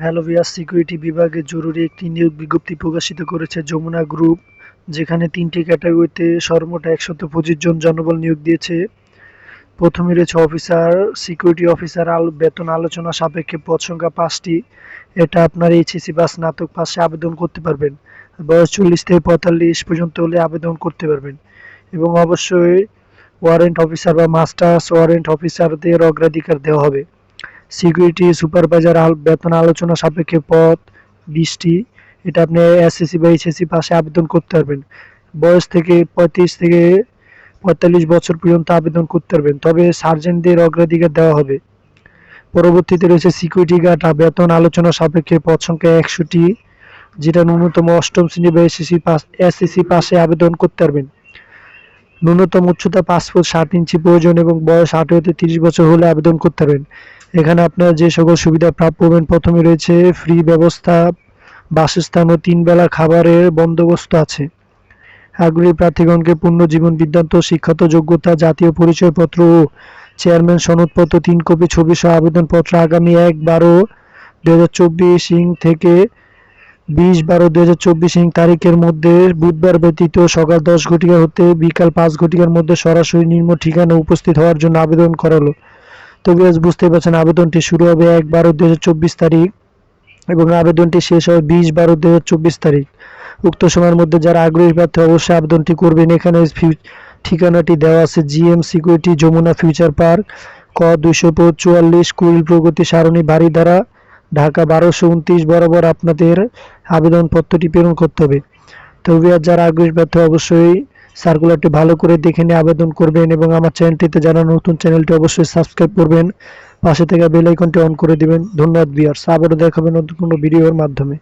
Hello ভিয়াস security বিভাগে জরুরি একটি নিয়োগ বিজ্ঞপ্তি প্রকাশিত করেছে যমুনা গ্রুপ, যেখানে তিনটি ক্যাটাগরিতে সর্বমোট একশত পঁচিশ জন জনবল নিয়োগ দিয়েছে। প্রথমে রয়েছে অফিসার, সিকিউরিটি অফিসার আল বেতন আলোচনা সাপেক্ষে পদ সংখ্যা পাঁচটি। এটা আপনার এইচএসসি বা স্নাতক পাশে আবেদন করতে পারবেন। বয়স চল্লিশ থেকে পঁয়তাল্লিশ পর্যন্ত হলে আবেদন করতে পারবেন। এবং অবশ্যই ওয়ারেন্ট অফিসার বা মাস্টার্স ওয়ারেন্ট অফিসারদের অগ্রাধিকার দেওয়া হবে। সিকিউরিটি সুপারভাইজার বেতন আলোচনা সাপেক্ষে পদ বিশটি। এটা আপনি এসএসসি বা এইচএসসি পাশে আবেদন করতে পারবেন। বয়স থেকে পঁয়ত্রিশ থেকে পঁয়তাল্লিশ বছর পর্যন্ত আবেদন করতে পারবেন। তবে সার্জেন্টদের অগ্রাধিকার দেওয়া হবে। পরবর্তীতে রয়েছে সিকিউরিটি গার্ড বেতন আলোচনা সাপেক্ষে পদ সংখ্যা একশোটি যেটা ন্যূনতম অষ্টম শ্রেণি বা এসএসসি পাস এসএসসি পাশে আবেদন করতে পারবেন। ন্যূনতম উচ্চতা পাসপোর্ট সাত ইঞ্চি প্রয়োজন এবং বয়স আঠারো থেকে তিরিশ বছর হলে আবেদন করতে পারবেন। এখানে আপনার যে সকল সুবিধা প্রাপ্য হবেন, প্রথমে রয়েছে ফ্রি ব্যবস্থা, বাসস্থান ও তিন বেলা খাবারের বন্দোবস্ত আছে। আগ্রহী প্রার্থীগণকে পূর্ণ জীবন বৃত্তান্ত, শিক্ষাত যোগ্যতা, জাতীয় পরিচয়পত্র ও চেয়ারম্যান সনদপত্র, তিন কপি ছবি সহ আবেদনপত্র আগামী এক বারো দু হাজার চব্বিশ ইং থেকে বিশ বারো দু হাজার চব্বিশ ইং তারিখের মধ্যে বুধবার ব্যতীত সকাল দশ ঘটিকা হতে বিকাল পাঁচ ঘটিকার মধ্যে সরাসরি নিম্ন ঠিকানা উপস্থিত হওয়ার জন্য আবেদন করালো। তো বিয়াস বুঝতে পারছেন, আবেদনটি শুরু হবে এক বারো দু তারিখ এবং আবেদনটি শেষ হবে বিশ বারো দু তারিখ। উক্ত সময়ের মধ্যে যারা আগ্রহী প্রার্থী, অবশ্যই আবেদনটি করবেন। এখানে ঠিকানাটি দেওয়া আছে GM security Jamuna future park, ক দুইশো চুয়াল্লিশ কুড়িল প্রগতি সারণী বাড়িধারা ঢাকা বারোশো উনত্রিশ, বরাবর আপনাদের আবেদনপত্রটি প্রেরণ করতে হবে। তবে যারা আগ্রহী প্রার্থী, অবশ্যই সার্কুলারটি ভালো করে দেখে নিয়ে আবেদন করবেন এবং আমার চ্যানেলটিতে যারা নতুন, চ্যানেলটি অবশ্যই সাবস্ক্রাইব করবেন। পাশে থেকে বেল আইকনটি অন করে দিবেন। ধন্যবাদ বিয়ার্স আবারও দেখাবেন নতুন কোনো ভিডিওর মাধ্যমে।